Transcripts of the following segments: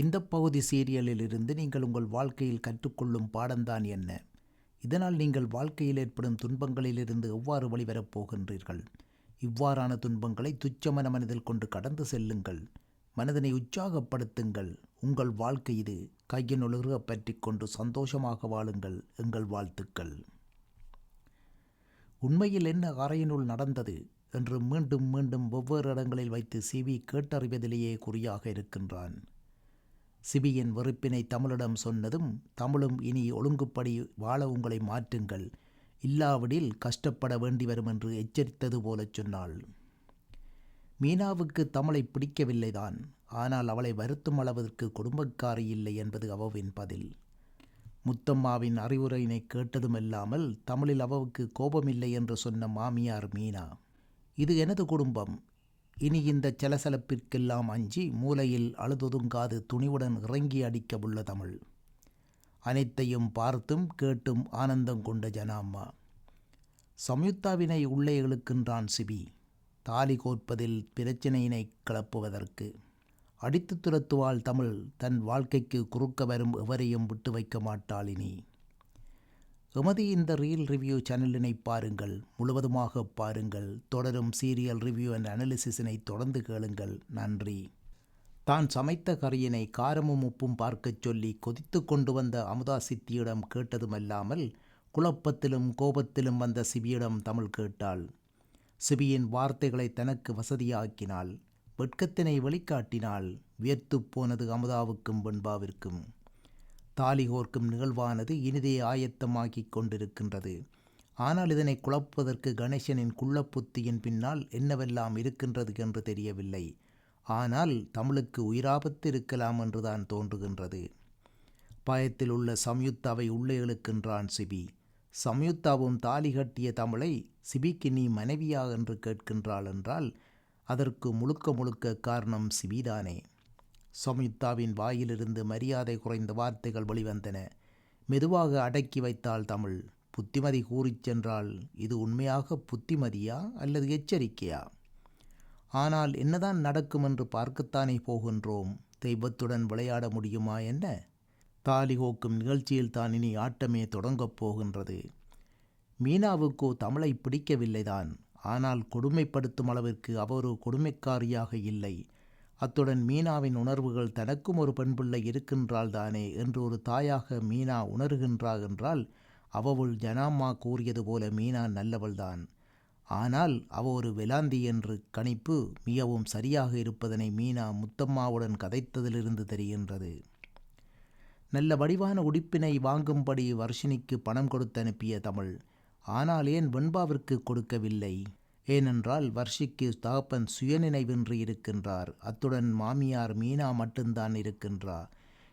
இந்த பகுதி சீரியலிலிருந்து நீங்கள் உங்கள் வாழ்க்கையில் கற்றுக்கொள்ளும் பாடம்தான் என்ன? இதனால் நீங்கள் வாழ்க்கையில் ஏற்படும் துன்பங்களிலிருந்து எவ்வாறு வழிவரப் போகின்றீர்கள்? இவ்வாறான துன்பங்களை துச்சமன மனதில் கொண்டு கடந்து செல்லுங்கள். மனதினை உற்சாகப்படுத்துங்கள். உங்கள் வாழ்க்கை இது கையின் பற்றி கொண்டு சந்தோஷமாக வாழுங்கள். எங்கள் வாழ்த்துக்கள். உண்மையில் என்ன அறையினுள் நடந்தது என்று மீண்டும் மீண்டும் வெவ்வேறு இடங்களில் வைத்து சிவி கேட்டறிவதிலேயே குறியாக இருக்கின்றான். சிபியின் வெறுப்பினை தமிழிடம் சொன்னதும் தமிழும் இனி ஒழுங்குப்படி வாழ உங்களை மாற்றுங்கள். இல்லாவிடில் கஷ்டப்பட வேண்டி வரும் என்று எச்சரித்தது போலச் சொன்னாள். மீனாவுக்கு தமிழை பிடிக்கவில்லைதான். ஆனால் அவளை வருத்தும் அளவிற்கு குடும்பக்காரி இல்லை என்பது அவவின் பதில். முத்தம்மாவின் அறிவுரையினை கேட்டதுமல்லாமல் தமிழில் அவவுக்கு கோபமில்லை என்று சொன்ன மாமியார் மீனா. இது எனது குடும்பம். இனி இந்த சலசலப்பிற்கெல்லாம் அஞ்சி மூலையில் அழுதொதுங்காது துணிவுடன் இறங்கி அடிக்க உள்ள தமிழ். அனைத்தையும் பார்த்தும் கேட்டும் ஆனந்தம் கொண்ட ஜனாம்மா. சம்யுக்தாவினை உள்ளே இழுக்கின்றான் சிபி. தாலி கோர்ப்பதில் பிரச்சினையினை கிளப்புவதற்கு அடித்து துரத்துவாள் தமிழ். தன் வாழ்க்கைக்கு குறுக்க வரும் எவரையும் விட்டு வைக்க மாட்டாள் இனி. எமது இந்த ரீல் ரிவ்யூ சேனலினை பாருங்கள். முழுவதுமாக பாருங்கள். தொடரும் சீரியல் ரிவ்யூ அண்ட் அனாலிசிஸினை தொடர்ந்து கேளுங்கள். நன்றி. தான் சமைத்த கறியினை காரமும் உப்பும் பார்க்கச் சொல்லி கொதித்து கொண்டு வந்த அமுதா சித்தியிடம் கேட்டதுமல்லாமல் குழப்பத்திலும் கோபத்திலும் வந்த சிபியிடம் தமிழ் கேட்டாள். சிபியின் வார்த்தைகளை தனக்கு வசதியாக்கினாள். வெட்கத்தினை வெளிக்காட்டினாள். வியர்த்துப் போனது அமுதாவுக்கும் வெண்பாவிற்கும். தாலி கோர்க்கும் நிகழ்வானது இனிதே ஆயத்தமாகிக் கொண்டிருக்கின்றது. ஆனால் இதனை குழப்புவதற்கு கணேசனின் குள்ளப்புத்தியின் பின்னால் என்னவெல்லாம் இருக்கின்றது என்று தெரியவில்லை. ஆனால் தமிழுக்கு உயிராபத்து இருக்கலாம் என்றுதான் தோன்றுகின்றது. பயத்தில் உள்ள சம்யுக்தாவை உள்ளே இழுக்கின்றான் சிபி. சம்யுக்தாவும் தாலி கட்டிய தமிழை சிபிக்கு நீ மனைவியா என்று கேட்கின்றாள் என்றால் அதற்கு முழுக்க முழுக்க காரணம் சிபிதானே. சம்யுக்தாவின் வாயிலிருந்து மரியாதை குறைந்த வார்த்தைகள் வெளிவந்தன. மெதுவாக அடக்கி வைத்தாள் தமிழ். புத்திமதி கூறிச் சென்றால் இது உண்மையாக புத்திமதியா அல்லது எச்சரிக்கையா? ஆனால் என்னதான் நடக்கும் என்று பார்க்கத்தானே போகின்றோம். தெய்வத்துடன் விளையாட முடியுமா என்ன? தாலி கோக்கும் நிகழ்ச்சியில் தான் இனி ஆட்டமே தொடங்கப் போகின்றது. மீனாவுக்கோ தமிழை பிடிக்கவில்லைதான். ஆனால் கொடுமைப்படுத்தும் அளவிற்கு அவர் கொடுமைக்காரியாக இல்லை. அத்துடன் மீனாவின் உணர்வுகள் தனக்கும் ஒரு பெண் பிள்ளை தானே என்று ஒரு தாயாக மீனா உணர்கின்றாள் என்றால் அவவுள் ஜனாம்மா கூறியது போல மீனா நல்லவள்தான் ஆனால் அவ ஒரு வெலாந்தி என்று கணிப்பு மிகவும் சரியாக இருப்பதனை மீனா முத்தம்மாவுடன் கதைத்ததிலிருந்து தெரிகின்றது. நல்ல வடிவான உடுப்பினை வாங்கும்படி வர்ஷினிக்கு பணம் கொடுத்து அனுப்பிய தமிழ். ஆனால் ஏன் வெண்பாவிற்கு கொடுக்கவில்லை? ஏனென்றால் வர்ஷிக்கு தகப்பன் சுயநினைவின்றி இருக்கின்றார். அத்துடன் மாமியார் மீனா மட்டும்தான் இருக்கின்றார்.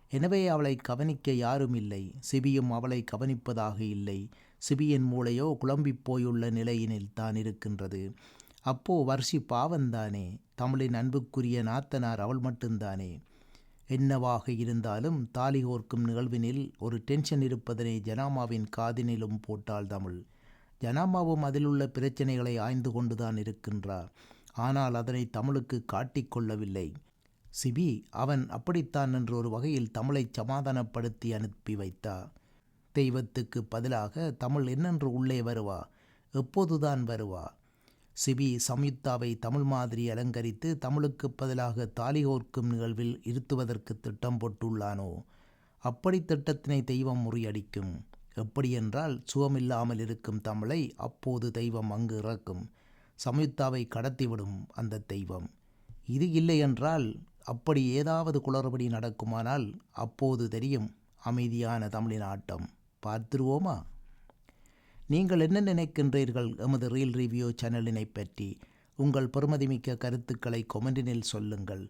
எனவே அவளை கவனிக்க யாரும் இல்லை. சிபியும் அவளை கவனிப்பதாக இல்லை. சிபியின் மூளையோ குழம்பிப் போயுள்ள நிலையினில் தான் இருக்கின்றது. அப்போ வர்ஷி பாவந்தானே? தமிழின் அன்புக்குரிய நாத்தனார் அவள் மட்டும்தானே? என்னவாக இருந்தாலும் தாலி கோர்க்கும் நிகழ்வினில் ஒரு டென்ஷன் இருப்பதனை ஜனாமாவின் காதினிலும் போட்டாள் தமிழ். ஜனாமாவும் அதிலுள்ள பிரச்சனைகளை ஆய்ந்து கொண்டுதான் இருக்கின்றார். ஆனால் அதனை தமிழுக்கு காட்டிக்கொள்ளவில்லை சிபி அவன் அப்படித்தான் என்று ஒரு வகையில் தமிழை சமாதானப்படுத்தி அனுப்பி வைத்தார். தெய்வத்துக்கு பதிலாக தமிழ் என்னென்று உள்ளே வருவா? எப்போதுதான் வருவா? சிபி சம்யுக்தாவை தமிழ் மாதிரி அலங்கரித்து தமிழுக்கு பதிலாக தாலிகோர்க்கும் நிகழ்வில் இருத்துவதற்கு திட்டம் போட்டுள்ளானோ? அப்படி திட்டத்தினை தெய்வம் முறியடிக்கும். எப்படியென்றால் சுகமில்லாமல் இருக்கும் தமிழை அப்போது தெய்வம் அங்கு இறக்கும். சம்யுக்தாவை கடத்திவிடும் அந்த தெய்வம். இது இல்லை என்றால் அப்படி ஏதாவது குளறுபடி நடக்குமானால் அப்போது தெரியும் அமைதியான தமிழின் ஆட்டம். பார்த்துருவோமா? நீங்கள் என்ன நினைக்கின்றீர்கள் எமது ரீல் ரிவ்யூ சேனலினை பற்றி? உங்கள் பெருமதிமிக்க கருத்துக்களை கொமெண்டினில் சொல்லுங்கள்.